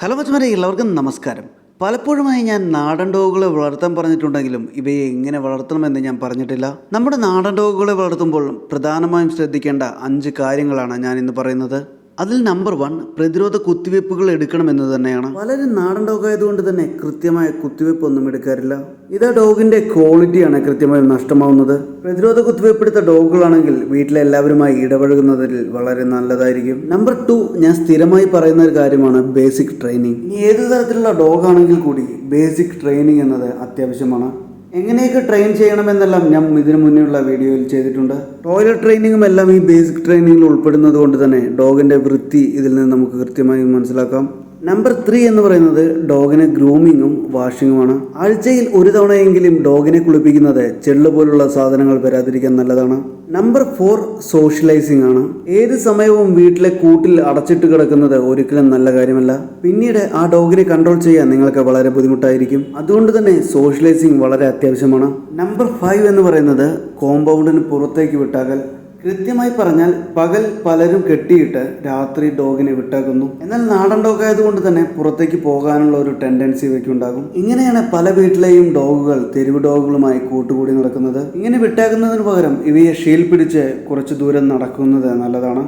Hello മച്ചുമാരെ എല്ലാവർക്കും നമസ്കാരം. പലപ്പോഴുമായി ഞാൻ നാടൻ ഡോഗുകളെ വളർത്താൻ പറഞ്ഞിട്ടുണ്ടെങ്കിലും ഇവയെ എങ്ങനെ വളർത്തണമെന്ന് ഞാൻ പറഞ്ഞിട്ടില്ല. നമ്മുടെ നാടൻ ഡോഗുകളെ വളർത്തുമ്പോൾ പ്രധാനമായും ശ്രദ്ധിക്കേണ്ട അഞ്ച് കാര്യങ്ങളാണ് ഞാൻ ഇന്ന് പറയുന്നത്. അതിൽ നമ്പർ വൺ പ്രതിരോധ കുത്തിവയ്പ്പുകൾ എടുക്കണമെന്ന് തന്നെയാണ്. വളരെ നാടൻ ഡോഗ് ആയതുകൊണ്ട് തന്നെ കൃത്യമായ കുത്തിവയ്പ്പ് ഒന്നും എടുക്കാറില്ല. ഇത് ഡോഗിന്റെ ക്വാളിറ്റിയാണ് കൃത്യമായി നഷ്ടമാവുന്നത്. പ്രതിരോധ കുത്തിവയ്പ്പ് എടുത്ത ഡോഗുകളാണെങ്കിൽ വീട്ടിലെ എല്ലാവരുമായി ഇടപഴകുന്നതിൽ വളരെ നല്ലതായിരിക്കും. നമ്പർ ടു ഞാൻ സ്ഥിരമായി പറയുന്ന ഒരു കാര്യമാണ് ബേസിക് ട്രെയിനിങ് ഏത് തരത്തിലുള്ള ഡോഗാണെങ്കിൽ കൂടി ബേസിക് ട്രെയിനിങ് എന്നത് അത്യാവശ്യമാണ്. എങ്ങനെയൊക്കെ ട്രെയിൻ ചെയ്യണമെന്നെല്ലാം ഞാൻ ഇതിനു മുന്നേയുള്ള വീഡിയോയിൽ ചെയ്തിട്ടുണ്ട്. ടോയ്ലറ്റ് ട്രെയിനിങ്ങും എല്ലാം ഈ ബേസിക് ട്രെയിനിങ്ങിൽ ഉൾപ്പെടുന്നത് കൊണ്ട് തന്നെ ഡോഗിന്റെ വൃത്തി ഇതിൽ നിന്ന് നമുക്ക് കൃത്യമായി മനസ്സിലാക്കാം. നമ്പർ ത്രീ എന്ന് പറയുന്നത് ഡോഗിന് ഗ്രൂമിങ്ങും വാഷിങ്ങുമാണ് ആഴ്ചയിൽ ഒരു തവണയെങ്കിലും ഡോഗിനെ കുളിപ്പിക്കുന്നത് ചെള്ളു പോലുള്ള സാധനങ്ങൾ വരാതിരിക്കാൻ നല്ലതാണ്. നമ്പർ ഫോർ സോഷ്യലൈസിംഗ് ആണ്. ഏത് സമയവും വീട്ടിലെ കൂട്ടിൽ അടച്ചിട്ട് കിടക്കുന്നത് ഒരിക്കലും നല്ല കാര്യമല്ല. പിന്നീട് ആ ഡോഗിനെ കൺട്രോൾ ചെയ്യാൻ നിങ്ങൾക്ക് വളരെ ബുദ്ധിമുട്ടായിരിക്കും. അതുകൊണ്ട് തന്നെ സോഷ്യലൈസിംഗ് വളരെ അത്യാവശ്യമാണ്. നമ്പർ ഫൈവ് എന്ന് പറയുന്നത് കോമ്പൗണ്ടിന് പുറത്തേക്ക് വിട്ടാകൽ കൃത്യമായി പറഞ്ഞാൽ പകൽ പലരും കെട്ടിയിട്ട് രാത്രി ഡോഗിനെ വിട്ടേക്കുന്നു എന്നാൽ നാടൻ ഡോഗ് ആയതുകൊണ്ട് തന്നെ പുറത്തേക്ക് പോകാനുള്ള ഒരു ടെൻഡൻസി ഇവയ്ക്കുണ്ടാകും. ഇങ്ങനെയാണ് പല വീട്ടിലെയും ഡോഗുകൾ തെരുവ് ഡോഗുകളുമായി കൂട്ടുകൂടി നടക്കുന്നത്. ഇങ്ങനെ വിട്ടേക്കുന്നതിന് പകരം ഇവയെ ഷീൽ പിടിച്ച് കുറച്ച് ദൂരം നടക്കുന്നത് നല്ലതാണ്.